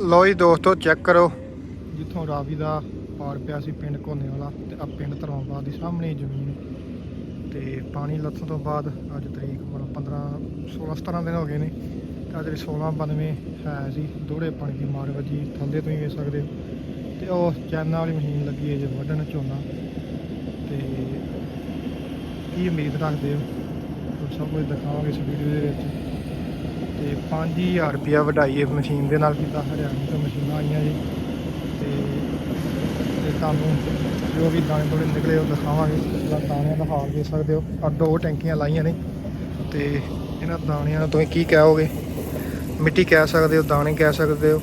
ਲੋ ਜੀ ਦੋਸਤੋ ਚੈੱਕ ਕਰੋ। ਜਿੱਥੋਂ ਰਾਵੀ ਦਾ ਪਾਰ ਪਿਆ ਸੀ ਪਿੰਡ ਕੋਨੇ ਵਾਲਾ ਤੇ ਆ ਪਿੰਡ ਧਰਮਪਾਲ ਦੀ ਸਾਹਮਣੇ ਹੀ ਜ਼ਮੀਨ ਤੇ ਪਾਣੀ ਲੱਥਣ ਤੋਂ ਬਾਅਦ ਅੱਜ ਤਰੀਕ ਮਤਲਬ 15 16 17 ਦਿਨ ਹੋ ਗਏ ਨੇ। ਤੇ ਅੱਜ 1692 ਹੈ ਸੀ ਦੋੜੇ ਪਾਣੀ ਦੀ ਮਾਰ ਵੱਜੀ, ਥੱਲੇ ਹੀ ਵੇਖ ਸਕਦੇ ਹੋ। ਤੇ ਉਹ ਚੈਨਾ ਵਾਲੀ ਮਸ਼ੀਨ ਲੱਗੀ ਹੈ ਜੇ, ਵੱਢਣ ਝੋਨਾ। ਤੇ ਕੀ ਉਮੀਦ ਰੱਖਦੇ ਹੋ? ਸਭ ਕੁਝ ਦਿਖਾਵਾਂਗੇ ਇਸ ਵੀਡੀਓ ਦੇ ਵਿੱਚ। ਤੇ 5000 ਰੁਪਿਆ ਵਢਾਈ ਇਹ ਮਸ਼ੀਨ ਦੇ ਨਾਲ ਕੀਤਾ ਹਰਿਆਣੇ ਤੋਂ ਮਸ਼ੀਨਾਂ ਆਈਆਂ ਜੀ। ਤੇ ਤੇ ਤੁਹਾਨੂੰ ਜੋ ਵੀ ਦਾਣੇ ਦੋੜੇ ਨਿਕਲੇ ਉਹ ਦਿਖਾਵਾਂਗੇ। ਜਿਹੜਾ ਦਾਣਿਆਂ ਦਾ ਹਾਲ ਦੇਖ ਸਕਦੇ ਹੋ। ਆ ਦੋ ਟੈਂਕੀਆਂ ਲਾਈਆਂ ਨੇ। ਤੇ ਇਹਨਾਂ ਦਾਣਿਆਂ ਨੂੰ ਤੁਸੀਂ ਕੀ ਕਹੋਗੇ? ਮਿੱਟੀ ਕਹਿ ਸਕਦੇ ਹੋ ਦਾਣੇ ਕਹਿ ਸਕਦੇ ਹੋ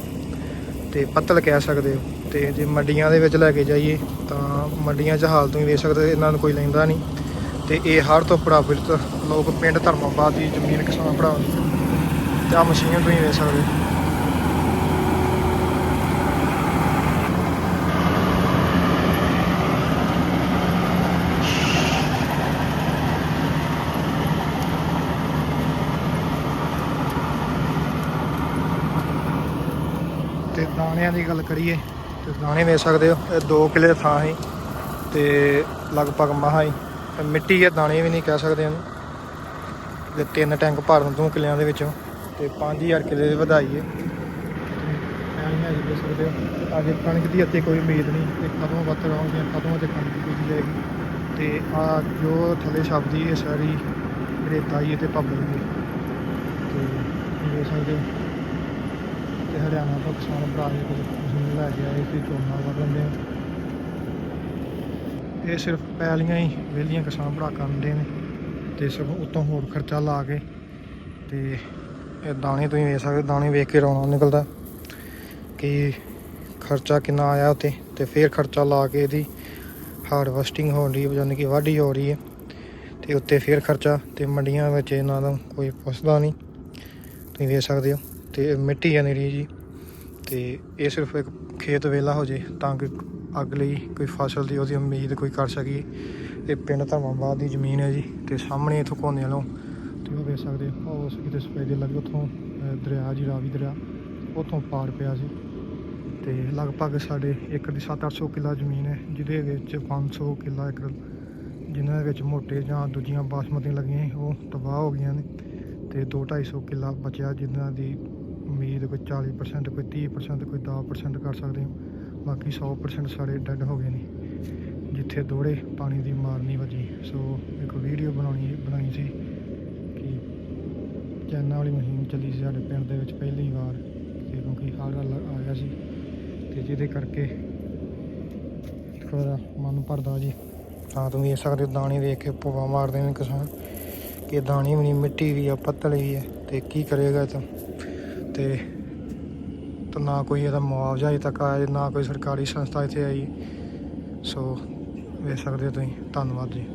ਤੇ ਪੱਤਲ ਕਹਿ ਸਕਦੇ ਹੋ। ਤੇ ਜੇ ਮੰਡੀਆਂ ਦੇ ਵਿੱਚ ਲੈ ਕੇ ਜਾਈਏ ਤਾਂ ਮੰਡੀਆਂ 'ਚ ਹਾਲ ਤੁਸੀਂ ਵੇਖ ਸਕਦੇ ਹੋ, ਇਹਨਾਂ ਨੂੰ ਕੋਈ ਲੈਂਦਾ ਨਹੀਂ। ਤੇ ਇਹ ਹਰ ਤੋਂ ਪ੍ਰਭਾਵਿਤ ਲੋਕ ਪਿੰਡ ਧਰਮਾਬਾਦ ਦੀ ਜ਼ਮੀਨ ਕਿਸਾਨ ਭਰਾ ਤੇ ਆ ਮਸ਼ੀਨ ਤੁਸੀਂ ਵੇਖ ਸਕਦੇ। ਹੋ। ਤੇ ਦਾਣਿਆਂ ਦੀ ਗੱਲ ਕਰੀਏ, ਤੇ ਦਾਣੇ ਵੇਚ ਸਕਦੇ ਹੋ, ਇਹ 2 ਕਿਲੇ ਥਾਂ ਹੈ ਤੇ ਲਗਭਗ ਮਹਾ ਹੀ। ਮਿੱਟੀ ਹੈ ਦਾਣੇ ਵੀ ਨਹੀਂ ਕਹਿ ਸਕਦੇ ਇਹਨੂੰ। ਤੇ ਤਿੰਨ ਟੈਂਕ ਭਰਨ ਦੋ ਕਿਲਿਆਂ ਦੇ ਵਿੱਚੋਂ। ਤੇ 5000 ਕਿਲੇ ਦੀ ਵਧਾਈ ਹੈ। ਐਵੇਂ ਜੀ, ਦੇਖ ਸਕਦੇ ਹੋ। ਅੱਜ ਕਣਕ ਦੀ ਅਤੇ ਕੋਈ ਉਮੀਦ ਨਹੀਂ। ਤੇ ਕਦੋਂ ਵੱਤ ਆਉਣਗੀਆਂ ਕਦੋਂ ਤੇ ਕਣਕ ਬੀਜੀ ਜਾਏਗੀ। ਤੇ ਆ ਜੋ ਥੱਲੇ ਛਪਦੀ ਇਹ ਸਾਰੀ ਰੇਤਾ ਹੀ ਤੇ ਪੱਬਲ ਦੀ ਤੇ ਇਹ ਦੇਖ ਸਕਦੇ ਹੋ। ਤੇ ਹਰਿਆਣਾ ਤੋਂ ਕਿਸਾਨ ਭਰਾ ਜੀ ਕੁਝ ਮਸ਼ੀਨ ਲੈ ਕੇ ਆਏ ਸੀ ਝੋਨਾ ਵੱਢ ਲੈਂਦੇ ਆ ਇਹ ਸਿਰਫ ਪੈਲੀਆਂ ਹੀ, ਵਿਹਲੀਆਂ ਕਿਸਾਨ ਭਰਾ ਕਰਦੇ ਨੇ। ਤੇ ਸਭ ਉਤੋਂ ਹੋਰ ਖਰਚਾ ਲਾ ਕੇ ਤੇ ਇਹ ਦਾਣੇ ਤੁਸੀਂ ਵੇਖ ਸਕਦੇ, ਦਾਣੇ ਵੇਖ ਕੇ ਰੌਣਾ ਨਿਕਲਦਾ ਕਿ ਖਰਚਾ ਕਿੰਨਾ ਆਇਆ ਉਤੇ ਤੇ ਫਿਰ ਖਰਚਾ ਲਾ ਕੇ ਇਹਦੀ ਹਾਰਵੈਸਟਿੰਗ ਹੋ ਰਹੀ ਹੈ ਯਾਨੀ ਕਿ ਵਾਢੀ ਹੋ ਰਹੀ ਹੈ ਤੇ ਉੱਤੇ ਫਿਰ ਖਰਚਾ ਤੇ ਮੰਡੀਆਂ ਵਿੱਚ ਇਹਨਾਂ ਦਾ ਕੋਈ ਪੁੱਛਦਾ ਨਹੀਂ। ਤੁਸੀਂ ਵੇਖ ਸਕਦੇ ਹੋ ਤੇ ਮਿੱਟੀ ਆ ਨਿਰੀ ਜੀ ਤੇ ਇਹ ਸਿਰਫ ਇੱਕ ਖੇਤ ਵੇਲਾ ਹੋ ਜੇ ਤਾਂ ਕਿ ਅਗਲੀ ਕੋਈ ਫਸਲ ਦੀ ਉਹਦੀ ਉਮੀਦ ਕੋਈ ਕਰ ਸਕੀਏ। ਇਹ ਪਿੰਡ ਧਰਮਾਬਾਦ ਦੀ ਜ਼ਮੀਨ ਹੈ ਜੀ ਤੇ ਸਾਹਮਣੇ ਇਥੋਂ ਕੋਨੇ ਵਾਲੋਂ ਤੁਸੀਂ ਉਹ ਵੇਖ ਸਕਦੇ ਹੋ। ਉਹ ਉਸ ਕਿਤੇ ਸਫੈਦੇ ਲੱਗੇ ਉੱਥੋਂ ਦਰਿਆ ਜੀ, ਰਾਵੀ ਦਰਿਆ, ਉੱਥੋਂ ਪਾਰ ਪਿਆ ਸੀ। ਤੇ ਲਗਭਗ ਸਾਡੇ ਏਕੜ ਦੀ 7-800 ਕਿੱਲਾ ਜ਼ਮੀਨ ਹੈ, ਜਿਹਦੇ ਵਿੱਚ 500 ਕਿੱਲਾ ਏਕੜ ਜਿਨ੍ਹਾਂ ਦੇ ਵਿੱਚ ਮੋਟੇ ਜਾਂ ਦੂਜੀਆਂ ਬਾਸਮਤੀਆਂ ਲੱਗੀਆਂ ਉਹ ਤਬਾਹ ਹੋ ਗਈਆਂ ਨੇ। ਤੇ 2-250 ਕਿੱਲਾ ਬਚਿਆ ਜਿਨ੍ਹਾਂ ਦੀ ਉਮੀਦ ਕੋਈ 40% ਕੋਈ 30% ਕੋਈ 10% ਕਰ ਸਕਦੇ ਹੋ। ਬਾਕੀ 100% ਸਾਡੇ ਡੈੱਡ ਹੋ ਗਏ ਨੇ, ਜਿੱਥੇ ਦੋੜੇ ਪਾਣੀ ਦੀ ਮਾਰ ਨਹੀਂ ਵੱਜੀ। ਸੋ ਇੱਕ ਵੀਡੀਓ ਬਣਾਉਣੀ, ਬਣਾਈ ਸੀ। ਕਿ ਚੈਨਾ ਵਾਲੀ ਮਸ਼ੀਨ ਚੱਲੀ ਸੀ ਸਾਡੇ ਪਿੰਡ ਦੇ ਵਿੱਚ ਪਹਿਲੀ ਵਾਰ, ਤੇ ਕਿਉਂਕਿ ਹੜ੍ਹ ਆ ਸੀ, ਤੇ ਜਿਹਦੇ ਕਰਕੇ ਥੋੜਾ ਮਨ ਭਰਦਾ ਜੀ। ਤਾਂ ਤੁਸੀਂ ਵੇਖ ਸਕਦੇ ਹੋ ਦਾਣੇ ਵੇਖ ਕੇ ਭੁਵਾ ਮਾਰਦੇ ਨੇ ਕਿਸਾਨ, ਕਿ ਦਾਣੀ ਵੀ ਨਹੀਂ, ਮਿੱਟੀ ਵੀ ਆ, ਪੱਤਲ ਵੀ ਹੈ ਤੇ ਕੀ ਕਰੇਗਾ ਇਹ ਤਾਂ? ਤੇ ਤਾਂ ਨਾ ਕੋਈ ਇਹਦਾ ਮੁਆਵਜ਼ਾ ਅਜੇ ਤੱਕ ਆਇਆ, ਨਾ ਕੋਈ ਸਰਕਾਰੀ ਸੰਸਥਾ ਇੱਥੇ ਆਈ। ਸੋ, ਵੇਖ ਸਕਦੇ ਹੋ ਤੁਸੀਂ। ਧੰਨਵਾਦ ਜੀ।